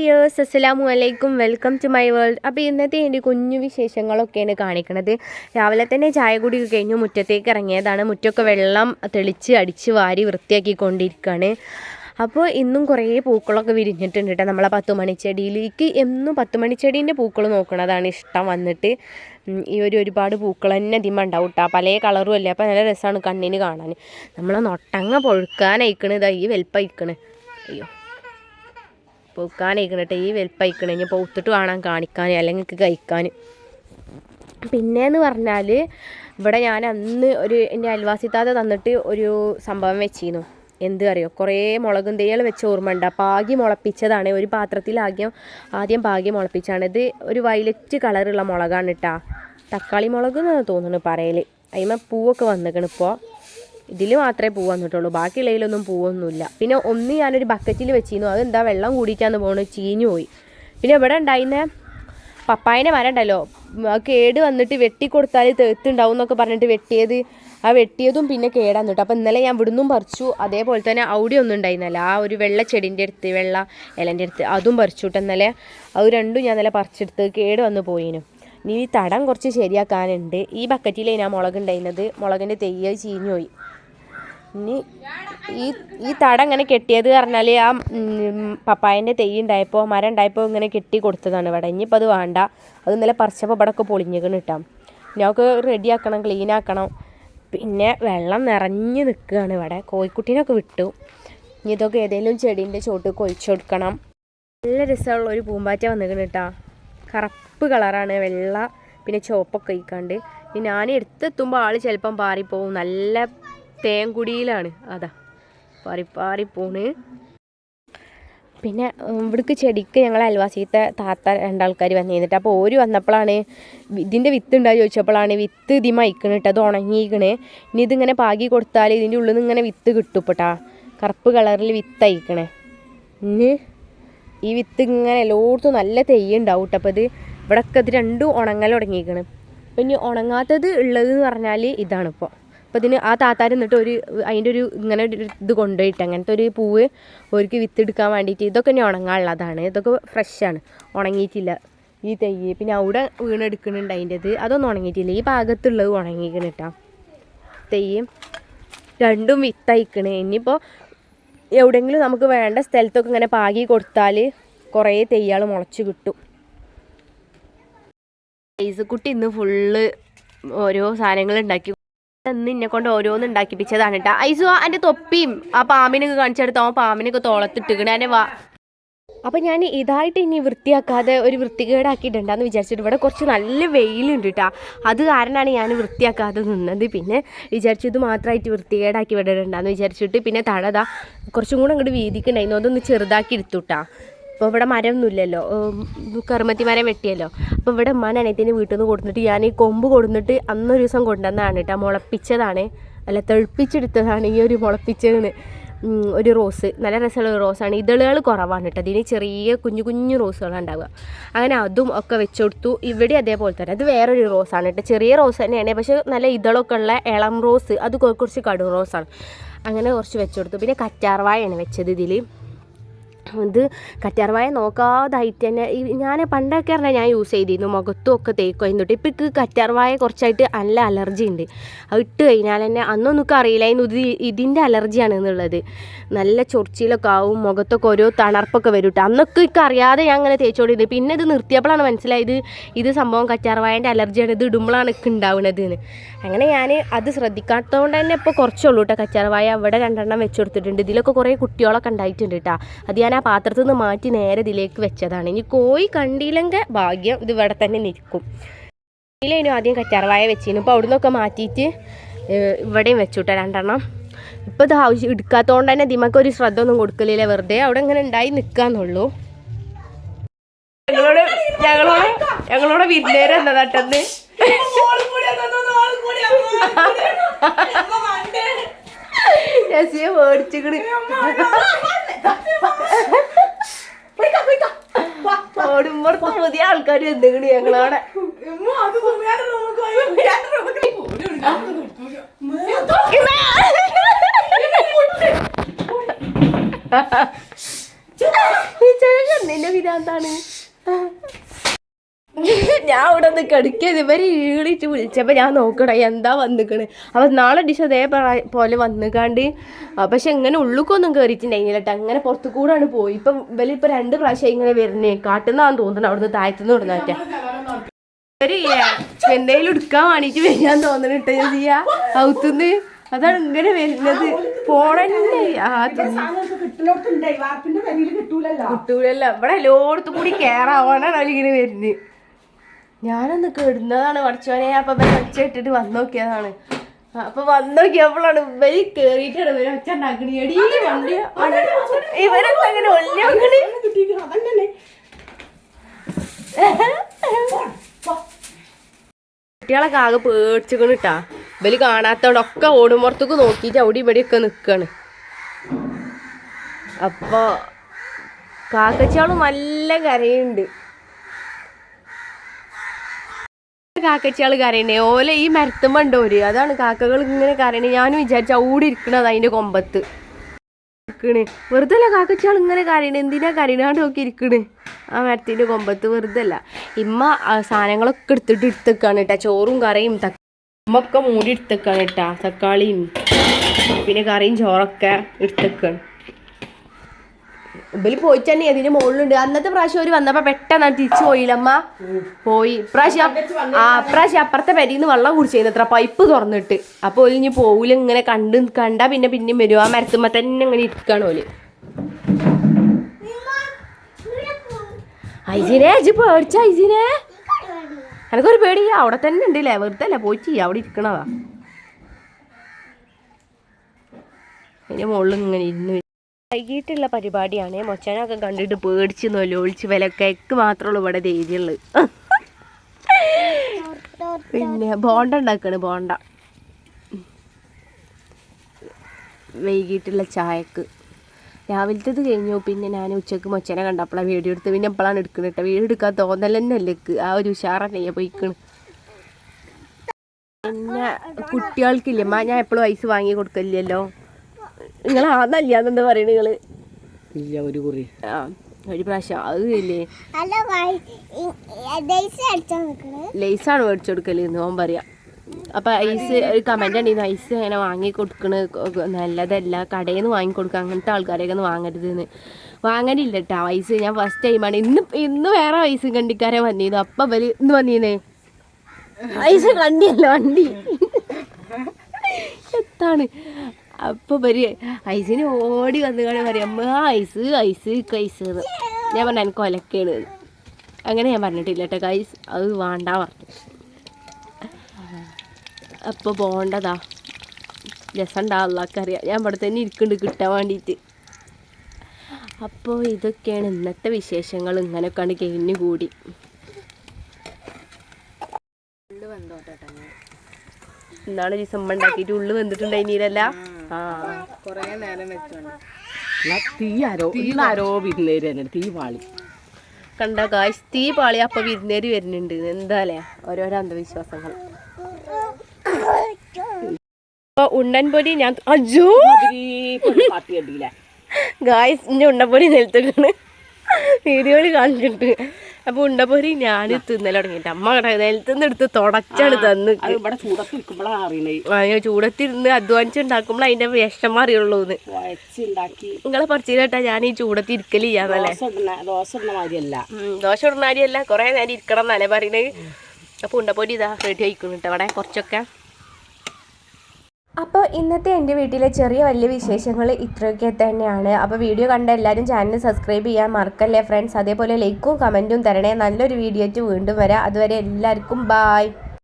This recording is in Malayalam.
ഡിയേഴ്സ് അസ്സലാമു അലൈക്കും. Welcome to my world. അപ്പോൾ ഇന്നത്തെ എന്റെ കുഞ്ഞു വിശേഷങ്ങളൊക്കെയാണ് കാണിക്കണത്. രാവിലെ തന്നെ ചായ കുടി കഴിഞ്ഞു മുറ്റത്തേക്ക് ഇറങ്ങിയതാണ്. മുറ്റമൊക്കെ വെള്ളം തെളിച്ച് അടിച്ച് വാരി വൃത്തിയാക്കിക്കൊണ്ടിരിക്കുകയാണ് അപ്പോൾ ഇന്നും കുറേ പൂക്കളൊക്കെ വിരിഞ്ഞിട്ടുണ്ട് കേട്ടോ നമ്മളെ പത്ത് മണിച്ചെടിയിലേക്ക് എന്നും പത്ത് മണിച്ചെടീന്റെ പൂക്കൾ നോക്കണതാണ് ഇഷ്ടം വന്നിട്ട്. ഈ ഒരു ഒരുപാട് പൂക്കൾ തന്നെ അധികം ഉണ്ടാവും കേട്ടോ പല കളറും അല്ലേ? അപ്പോൾ നല്ല രസമാണ് കണ്ണിന് കാണാൻ. നമ്മളെ നൊട്ടങ്ങ ഇതാ ഈ വെൽപ്പയക്കണ് അയ്യോ. പൂക്കാനയക്കണ് കേട്ടോ ഈ വെൽപ്പയക്കണ് ഇനി പൂത്തിട്ട് വേണം കാണിക്കാൻ അല്ലെങ്കിൽ കഴിക്കാൻ. പിന്നെന്ന് പറഞ്ഞാൽ ഇവിടെ ഞാൻ അന്ന് ഒരു എന്റെ അയൽവാസിത്താത്ത തന്നിട്ട് ഒരു സംഭവം വെച്ചിരുന്നു എന്ത് അറിയോ? കുറേ മുളകും തൈകൾ ഉണ്ട് ഓർമ്മയുണ്ട്. പാകി മുളപ്പിച്ചതാണ്. ഒരു പാത്രത്തിൽ ആദ്യം ആദ്യം പാകി മുളപ്പിച്ചാണ്. ഇത് ഒരു വയലറ്റ് കളറുള്ള മുളകാണ് കേട്ടാ തക്കാളി മുളക് എന്നാണ് തോന്നുന്നു പറയൽ അതിമ പൂവൊക്കെ വന്നിക്കണ് ഇതിൽ മാത്രമേ പൂ വന്നിട്ടുള്ളൂ. ബാക്കിയുള്ളതിലൊന്നും പൂവൊന്നുമില്ല. പിന്നെ ഒന്ന് ഞാനൊരു ബക്കറ്റിൽ വെച്ചിരുന്നു. അതെന്താ വെള്ളം കൂടിയിട്ടാന്ന് പോണു ചീഞ്ഞു പോയി. പിന്നെ ഇവിടെ ഉണ്ടായിരുന്ന പപ്പായനെ മരം കേട് വന്നിട്ട് വെട്ടിക്കൊടുത്താൽ തേത്തുണ്ടാവും എന്നൊക്കെ പറഞ്ഞിട്ട് വെട്ടിയത്. ആ വെട്ടിയതും പിന്നെ കേടാന്ന് കേട്ടോ. അപ്പോൾ ഇന്നലെ ഞാൻ ഇവിടുന്നും പറിച്ചു. അതേപോലെ തന്നെ അവിടെ ഒന്നും ഉണ്ടായിരുന്നല്ല. ആ ഒരു വെള്ള ചെടിന്റെ അടുത്ത് വെള്ള ഇലന്റെ അടുത്ത് അതും പറിച്ചു കേട്ടോ. ഇന്നലെ അത് രണ്ടും ഞാൻ ഇന്നലെ പറിച്ചെടുത്ത് കേട് വന്ന് പോയിനും. ഇനി തടം കുറച്ച് ശരിയാക്കാനുണ്ട്. ഈ ബക്കറ്റിലേ ഞാൻ മുളക് ഉണ്ടായിരുന്നത്. മുളകിന്റെ തെയ്യ ചീഞ്ഞു പോയി. ഇനി ഈ ഈ തട ഇങ്ങനെ കെട്ടിയത് പറഞ്ഞാൽ ആ പപ്പായന്റെ തെയ്യ് ഉണ്ടായപ്പോൾ മരം ഉണ്ടായപ്പോൾ ഇങ്ങനെ കെട്ടി കൊടുത്തതാണ് ഇവിടെ. ഇനിയിപ്പോൾ അത് വേണ്ട. അത് ഇന്നലെ പറിച്ചപ്പോൾ ഇവിടെ ഒക്കെ പൊളിഞ്ഞിക്കണ് കിട്ടാം ഞങ്ങൾക്ക് റെഡിയാക്കണം ക്ലീൻ ആക്കണം. പിന്നെ വെള്ളം നിറഞ്ഞ് നിൽക്കുകയാണ് ഇവിടെ. കോഴിക്കുട്ടീനൊക്കെ വിട്ടു. ഇനി ഇതൊക്കെ ഏതെങ്കിലും ചെടീന്റെ ചോട്ട് കൊഴിച്ചു കൊടുക്കണം. നല്ല രസമുള്ള ഒരു പൂമ്പാറ്റ വന്നിരിക്കണം കേട്ടാ കറുപ്പ് കളറാണ് വെള്ള പിന്നെ ചുവപ്പൊക്കെ കഴിക്കാണ്ട് ഞാൻ എടുത്തെത്തുമ്പോൾ ആൾ ചിലപ്പം പാറിപ്പോവും. നല്ല തേൻകുടിയിലാണ്. അതാ പാറി പാറി പോണ്. പിന്നെ ഇവിടേക്ക് ചെടിക്ക് ഞങ്ങൾ അയൽവാസിയത്തെ താത്ത രണ്ടാൾക്കാർ വന്നു കഴിഞ്ഞിട്ട് അപ്പോൾ ഓര് വന്നപ്പോഴാണ് ഇതിന്റെ വിത്ത് ഉണ്ടായി ചോദിച്ചപ്പോഴാണ് വിത്ത് ഇതി അയക്കണ് കേട്ടോ അത് ഉണങ്ങിയിക്കണ് ഇനി ഇതിങ്ങനെ പാകി കൊടുത്താൽ ഇതിന്റെ ഉള്ളിൽ നിന്ന് ഇങ്ങനെ വിത്ത് കിട്ടും കറുപ്പ് കളറിൽ വിത്ത് അയക്കണേ ഇനി ഈ വിത്ത് ഇങ്ങനെ എല്ലായിടത്തും നല്ല തെയ്യുണ്ടാവും കേട്ടോ അപ്പോൾ ഇത് ഇവിടെയൊക്കെ ഇത് രണ്ടും ഉണങ്ങൽ തുടങ്ങിയിരിക്കണം അപ്പം ഇനി ഉണങ്ങാത്തത് ഉള്ളത് എന്ന് പറഞ്ഞാൽ ഇതാണ് ഇപ്പോൾ അപ്പോൾ ഇതിന് ആ താത്താർ എന്നിട്ട് ഒരു അതിന്റെ ഒരു ഇങ്ങനെ ഒരു ഇത് കൊണ്ടുപോയിട്ട് അങ്ങനത്തെ ഒരു പൂവ് ഒരുക്ക് വിത്തെടുക്കാൻ വേണ്ടിയിട്ട് ഇതൊക്കെ ഇനി ഉണങ്ങാനുള്ളതാണ്. ഇതൊക്കെ ഫ്രഷാണ്. ഉണങ്ങിയിട്ടില്ല. ഈ തെയ്യ് പിന്നെ അവിടെ വീണെടുക്കുന്നുണ്ട് അതിന്റെത് അതൊന്നും ഉണങ്ങിയിട്ടില്ല. ഈ ഭാഗത്തുള്ളത് ഉണങ്ങിക്കണം കേട്ടോ തെയ്യം രണ്ടും വിത്തയക്കണേ. ഇനിയിപ്പോൾ എവിടെയെങ്കിലും നമുക്ക് വേണ്ട സ്ഥലത്തൊക്കെ ഇങ്ങനെ പാകി കൊടുത്താൽ കുറേ തെയ്യാൾ മുളച്ച് കിട്ടും. കുട്ടി ഇന്ന് ഫുള്ള് ഓരോ സാധനങ്ങൾ ഉണ്ടാക്കി ഇന്ന് എന്നെ കൊണ്ട് ഓരോന്ന് ഉണ്ടാക്കിപ്പിച്ചതാണ് കേട്ടോ ഐസു എന്റെ തൊപ്പിയും ആ പാമ്പിനൊക്കെ കാണിച്ചെടുത്ത് ആ പാമ്പിനൊക്കെ തോളത്തിട്ടിക്കണേ. എന്നെ വാ. അപ്പം ഞാൻ ഇതായിട്ട് ഇനി വൃത്തിയാക്കാതെ ഒരു വൃത്തികേടാക്കിയിട്ടുണ്ടെന്ന് വിചാരിച്ചിട്ട് ഇവിടെ കുറച്ച് നല്ല വെയിലുണ്ട് കേട്ടോ അത് കാരണമാണ് ഞാൻ വൃത്തിയാക്കാതെ നിന്നത്. പിന്നെ വിചാരിച്ചു ഇത് മാത്രമായിട്ട് വൃത്തികേടാക്കി വിടണ്ടെന്ന് വിചാരിച്ചിട്ട് പിന്നെ തഴതാ കുറച്ചും കൂടെ അങ്ങോട്ട് വീതിക്കുണ്ടായിരുന്നു അതൊന്ന് ചെറുതാക്കി എടുത്തു കേട്ടോ അപ്പോൾ ഇവിടെ മരമൊന്നുമില്ലല്ലോ. കറുമത്തി മരം വെട്ടിയല്ലോ. അപ്പോൾ ഇവിടെ ഉമ്മാൻ അനിയത്തിന്റെ വീട്ടിൽ നിന്ന് കൊടുത്തിട്ട് ഞാൻ ഈ കൊമ്പ് കൊടുത്തിട്ട് അന്നൊരു ദിവസം കൊണ്ടുവന്നതാണ് കേട്ടോ. മുളപ്പിച്ചതാണ്. അല്ല തെളിപ്പിച്ചെടുത്തതാണ് ഈ ഒരു മുളപ്പിച്ചതെന്ന് ഒരു റോസ്. നല്ല രസമുള്ള റോസാണ്. ഇതളുകൾ കുറവാണ് കേട്ടോ. അതിന് ചെറിയ കുഞ്ഞു കുഞ്ഞു റോസുകളാണ് ഉണ്ടാവുക. അങ്ങനെ അതും ഒക്കെ വെച്ച് കൊടുത്തു ഇവിടെ അതേപോലെ തന്നെ. അത് വേറൊരു റോസാണ് കേട്ടോ. ചെറിയ റോസ് തന്നെയാണ്. പക്ഷേ നല്ല ഇതളൊക്കെ ഉള്ള ഇളം റോസ്. അത് കുറച്ച് കടു റോസാണ്. അങ്ങനെ കുറച്ച് വെച്ച് കൊടുത്തു പിന്നെ കറ്റാർവാഴയാണ് വെച്ചത് ഇതിൽ ഇത് കറ്റാർവാഴ നോക്കാതായിട്ട് തന്നെ ഞാൻ പണ്ടൊക്കെ പറഞ്ഞാൽ ഞാൻ യൂസ് ചെയ്തിരുന്നു. മുഖത്തും ഒക്കെ തേക്കുമായിരുന്നു ഇപ്പം എനിക്ക് കറ്റാർവാഴ കുറച്ചായിട്ട് നല്ല അലർജി ഉണ്ട്. അത് ഇട്ട് കഴിഞ്ഞാൽ തന്നെ അന്നൊന്നും അറിയില്ല അറിയില്ലായിരുന്നു ഇത് ഇതിന്റെ അലർജിയാണ് എന്നുള്ളത്. നല്ല ചൊറിച്ചിലൊക്കെ ആവും. മുഖത്തൊക്കെ ഓരോ തണർപ്പൊക്കെ വരും കേട്ടോ അന്നൊക്കെ എനിക്ക് അറിയാതെ ഞാൻ അങ്ങനെ തേച്ചോണ്ടിരുന്നത് പിന്നെ ഇത് നിർത്തിയപ്പോഴാണ് മനസ്സിലായത് ഇത് സംഭവം കറ്റാർവാഴന്റെ അലർജിയാണ് ഇത് ഇടുമ്പോഴാണ് എനിക്ക് ഉണ്ടാവുന്നത് എന്ന്. അങ്ങനെ ഞാൻ അത് ശ്രദ്ധിക്കാത്തതുകൊണ്ട് തന്നെ ഇപ്പോൾ കുറച്ചുള്ളൂ കേട്ടോ കച്ചാർവായ അവിടെ രണ്ടെണ്ണം വെച്ച് കൊടുത്തിട്ടുണ്ട്. ഇതിലൊക്കെ കുറേ കുട്ടികളൊക്കെ ഉണ്ടായിട്ടുണ്ട് കേട്ടോ അത് ഞാൻ പാത്രത്തിൽ നിന്ന് മാറ്റി നേരെ ഇതിലേക്ക് വെച്ചതാണ്. ഇനി കോഴി കണ്ടില്ലെങ്കിൽ ഭാഗ്യം ഇത് ഇവിടെ തന്നെ നിൽക്കും. ഇല്ലേനും ആദ്യം കറ്റാർവായ വെച്ചിരുന്നു. ഇപ്പോൾ അവിടുന്നൊക്കെ മാറ്റിയിട്ട് ഇവിടെയും വെച്ചു കേട്ടോ രണ്ടെണ്ണം. ഇപ്പോൾ ഇത് ആവശ്യം എടുക്കാത്തതുകൊണ്ട് തന്നെ ദിമക്ക് ഒരു ശ്രദ്ധ ഒന്നും കൊടുക്കലില്ല. വെറുതെ അവിടെ ഇങ്ങനെ ഉണ്ടായി നിൽക്കാന്നുള്ളൂ ഞങ്ങളോട് ഞങ്ങളോട് ഞങ്ങളോട് വിരുന്നേരം എന്നതാട്ടെന്ന് രസിയെ മേടിച്ചിക്കണ് ഓടുമ്പുറത്ത് പുതിയ ആൾക്കാർ എന്തെങ്കിലും ഞങ്ങളവിടെ നിന്റെ വിരാന്താണ് ഞാൻ ഇവിടെ ഒന്ന് കിടക്കിയത് ഇവർ ഈളിച്ച് വിളിച്ചപ്പോൾ ഞാൻ നോക്കണ എന്താ വന്നിക്കണ്? അപ്പം നാളെ ഡിഷ് അതേ പോലെ വന്നിക്കാണ്ട് പക്ഷെ ഇങ്ങനെ ഉള്ളുക്കൊന്നും കയറിയിട്ടുണ്ടായില്ല കേട്ടോ. അങ്ങനെ പുറത്തു കൂടാണ് പോയി. ഇപ്പം വലിയ ഇപ്പം രണ്ട് പ്രാവശ്യം ഇങ്ങനെ വരുന്നേ. കാട്ടുന്നാന്ന് തോന്നുന്നു അവിടുന്ന് താഴത്തുനിന്ന് വിടുന്നേറ്റ എന്തെങ്കിലും എടുക്കാൻ വേണ്ടിട്ട് വരാൻ തോന്നണിട്ട് ചെയ്യാ. ഔത്തുന്ന് അതാണ് ഇങ്ങനെ വരുന്നത്. പോണല്ലേ കിട്ടൂലല്ലോ. ഇവിടെ എല്ലായിടത്തും കൂടി കേറാവാനാണ് അവരിങ്ങനെ വരുന്നത്. ഞാനൊന്ന് കിടുന്നതാണ് പഠിച്ചോനെ അപ്പൊ ഇവരെ ഒച്ച ഇട്ടിട്ട് വന്നു നോക്കിയതാണ്. അപ്പൊ വന്നു നോക്കിയപ്പോഴാണ് ഇവർ കേറിയിട്ടാണ് ഇവർ ഒച്ച ഉണ്ടാക്കണി. എടീ വണ്ടി ഇവരൊക്കെ അങ്ങനെ ഒല്ലി കുട്ടികളൊക്കെ ആകെ പേടിച്ചിക്കണ് കേട്ടാ ഇവർ കാണാത്തോടൊക്കെ ഓടുമ്പുറത്തേക്ക് നോക്കിയിട്ട് അവിടെ ഇവിടെയൊക്കെ നിക്കാണ്. അപ്പൊ കാക്കച്ചാളും നല്ല കരയുണ്ട്. കാക്കച്ചാൾ കരയണേ. ഓലെ ഈ മരത്തും ഒരു അതാണ് കാക്കകൾ ഇങ്ങനെ കരയണേ. ഞാനും വിചാരിച്ച ഓടി ഇരിക്കണത് അതിന്റെ കൊമ്പത്ത്. ഇരിക്കണേ. വെറുതെ അല്ല കാക്കച്ചാൾ ഇങ്ങനെ കരയണേ. എന്തിനാ കരയണാണ്ട് നോക്കി ഇരിക്കണേ? ആ മരത്തിന്റെ കൊമ്പത്ത് വെറുതെ അല്ല ഇമ്മ സാധനങ്ങളൊക്കെ എടുത്തിട്ട് എടുത്തേക്കാണ് കേട്ടാ ചോറും കറിയും ഉമ്മൊക്കെ മൂടി എടുത്തേക്കാണ് കേട്ടാ തക്കാളിയും പിന്നെ കറിയും ചോറൊക്കെ എടുത്തേക്കാണ്. ഇവൽ പോയിട്ട് തന്നെ അതിന്റെ മുകളിലുണ്ട് അന്നത്തെ പ്രാവശ്യം ഒരു വന്നപ്പോ പെട്ടെന്ന് തിരിച്ചു പോയില്ലമ്മ. പോയി. ഇപ്രാവശ്യം ആ ഇപ്രാവശ്യം അപ്പുറത്തെ പെരിന്ന് വെള്ളം കുടിച്ചിരുന്നു അത്ര പൈപ്പ് തുറന്നിട്ട്. അപ്പൊ ഓൽ ഇനി പോവില്ല ഇങ്ങനെ കണ്ട് കണ്ടാ പിന്നെ പിന്നെയും വരും. ആ മരത്തുമ്പോ തന്നെ ഇങ്ങനെ ഇരിക്കാണ് ഓൽ. ഐസിനെ അജി പേടിച്ച ഐസിനെ? എനക്കൊരു പേടി അവിടെ തന്നെ ഉണ്ടല്ലേ വെറുതെ അല്ല പോയിട്ട് അവിടെ ഇരിക്കണതാ. അതിന്റെ മുകളിൽ ഇങ്ങനെ ഇരുന്ന് വൈകിട്ടുള്ള പരിപാടിയാണ്. മൊച്ചനൊക്കെ കണ്ടിട്ട് പേടിച്ച് നൊലോളിച്ച് വിലക്കേക്ക് മാത്രമുള്ളൂ ഇവിടെ ധൈര്യമുള്ളത് പിന്നെ ബോണ്ട ഉണ്ടാക്കണ് ബോണ്ട. വൈകിട്ടുള്ള ചായക്ക്. രാവിലത്തേത് കഴിഞ്ഞു പിന്നെ ഞാൻ ഉച്ചയ്ക്ക് മൊച്ചനെ കണ്ടപ്പോഴാണ് വീഡിയോ എടുത്ത് പിന്നെ എപ്പോഴാണ് എടുക്കുന്നത് കേട്ടോ. വീഡിയോ എടുക്കാൻ തോന്നൽ തന്നെ അല്ലേക്ക് ആ ഒരു ഉഷാറന്നെ പോയിക്കണ്. പിന്നെ കുട്ടികൾക്കില്ലേ? അമ്മ ഞാൻ എപ്പോഴും ഐസ് വാങ്ങി കൊടുക്കില്ലല്ലോ നിങ്ങൾ ആന്നല്ലാന്നെന്താ പറയണ നിങ്ങൾ? ഇല്ല ഒരു കുറി. ആ ഒരു പ്രാവശ്യം. അത് ഇല്ലേ? ലേസാണ് മേടിച്ചു കൊടുക്കൽ എന്ന് ഓൻ പറയാ. അപ്പൊ ഐസ് ഒരു കമന്റ് ഉണ്ടെന്ന് ഐസ് അങ്ങനെ വാങ്ങി കൊടുക്കണ നല്ലതല്ല കടയിൽ നിന്ന് വാങ്ങി കൊടുക്കുക അങ്ങനത്തെ ആൾക്കാരെയൊക്കെ ഒന്ന് വാങ്ങരുത് എന്ന് വാങ്ങലില്ല കേട്ടോ ഐസ്. ഞാൻ ഫസ്റ്റ് ടൈമാണ് ഇന്ന് ഇന്ന് വേറെ ഐസ് കണ്ടിക്കാരെ വന്നിരുന്നു അപ്പൊ അവർ ഇന്ന് വന്നീന്നേ? ഐസ് കണ്ടിയല്ല വണ്ടി. എത്താണ്? അപ്പൊ ഇവർ ഐസിന് ഓടി വന്നു കാണി പറയാം അമ്മ ഐസ് ഐസ് ഐസ് എന്ന് ഞാൻ പറഞ്ഞു എനിക്ക് ഒലക്കേണ് അങ്ങനെ ഞാൻ പറഞ്ഞിട്ടില്ല കേട്ടോ കൈസ് അത് വേണ്ട പറഞ്ഞു. അപ്പോൾ പോണ്ടതാ. രസമുണ്ടാവുള്ളക്കറിയാം ഞാൻ ഇവിടെ തന്നെ ഇരിക്കുന്നുണ്ട് കിട്ടാൻ വേണ്ടിയിട്ട് അപ്പോൾ ഇതൊക്കെയാണ് ഇന്നത്തെ വിശേഷങ്ങൾ. ഇങ്ങനെയൊക്കെയാണ് കഴിഞ്ഞു കൂടി. ഉള്ളു വന്നോട്ടെ ദിവസം ഈ ഉണ്ടാക്കിയിട്ട് ഉള്ളു വെന്തിട്ടുണ്ടായില്ല ആ. കൊറേ നേരം വെച്ചോണ്ട് തീ ആരോ ഇന്ന് ആരോ വിരുന്നേര് തന്നെ തീ പാളി കണ്ട കാശ് തീ പാളി അപ്പൊ വിരുന്നേര് വരുന്നുണ്ട്. എന്താല്ലേ? ഓരോരോ അന്ധവിശ്വാസങ്ങൾ. ഉണ്ണൻപൊടി ഞാൻ അജോ! പാത്തി കണ്ടില്ല ഗായ്സ് വീഡിയോയിൽ കാണിച്ചിട്ടുണ്ട് അപ്പൊ ഉണ്ടപ്പോരി ഞാൻ തിന്നല തുടങ്ങിട്ട് അമ്മ നിലത്തുനിന്ന് എടുത്ത് തുടച്ചാണ് തന്ന്. ചൂടത്തിരുന്ന് അധ്വാനിച്ചുണ്ടാക്കുമ്പോൾ അതിന്റെ വിഷം മാറിയുള്ളൂ നിങ്ങളെ പറിച്ചിട്ടാ ഞാൻ ഈ ചൂടത്തി ഇരിക്കലില്ലാന്നല്ലേ? ദോശ ദോശ ഇടുന്ന മാതിരിയല്ല. ഉം, ദോശ ഇടുന്നാരിയല്ല കുറേ നേരം ഇരിക്കണം എന്നല്ലേ പറയണത് അപ്പൊ ഉണ്ടപ്പോരി ഇതാ റെഡി ആയിക്കുന്നു അവിടെ കുറച്ചൊക്കെ അപ്പോൾ ഇന്നത്തെ എന്റെ വീട്ടിലെ ചെറിയ വലിയ വിശേഷങ്ങൾ ഇത്രയൊക്കെ തന്നെയാണ്. അപ്പോൾ വീഡിയോ കണ്ട എല്ലാവരും ചാനൽ സബ്സ്ക്രൈബ് ചെയ്യാൻ മറക്കല്ലേ ഫ്രണ്ട്സ് അതേപോലെ ലൈക്കും കമന്റും തരണേ. നല്ലൊരു വീഡിയോ വീണ്ടും വരാം. അതുവരെ എല്ലാവർക്കും ബായ്